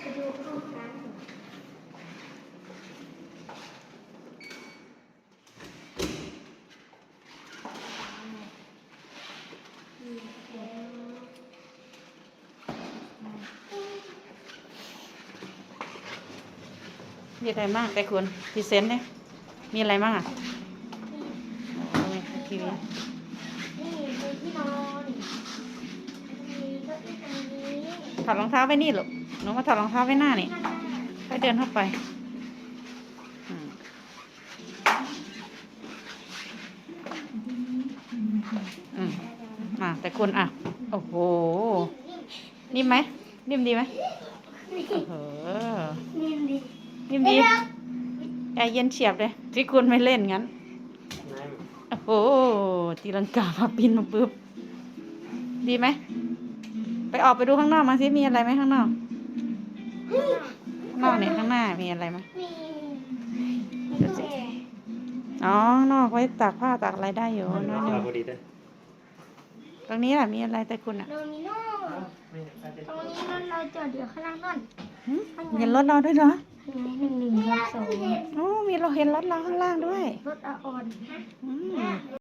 ไปดูโครงการก่อนมีอะไรบ้างแต่คุณพรีเซนต์เนี่ยมีอะไรบ้างอะทีวีนี่คือที่นอนถอดรองเท้าไว้นี่ลูก หนูมาถอดรองเท้าไว้หน้านี่ข้างหน้าค่อยเดินเข้าไปอืมอืมอะแต่คุณอะ โอ้โห นิ่มไหม นิ่มดีไหมนี่โอ้โหนี่ดีนิ่มดีแอร์เย็นเฉียบเลย ที่คุณไม่เล่นงั้น โอ้โหตีลังกาพาปินมาปุ๊บ ดีไหม ไปออกไปดูข้างนอกมาสิ มีอะไรไหมข้างนอกข้าง นอกเนี่ยข้างหน้ามีอะไรไหมมีดูสิอ๋อข้างนอกไว้ตากผ้าตากอะไรได้อยู่น้อยหนึงพอดีด้วยตรงนี้แหละมีอะไรแต่คุณอะโดมิโน่ตรงนี้รถเราจอดอยู่ข้างล่างนั่นหึเห็นรถเราด้วยเหรอหนึ่งหนึ่งหนึ่งสองโอ้มีเราเห็นรถเราข้างล่างด้วยรถอาออน อืม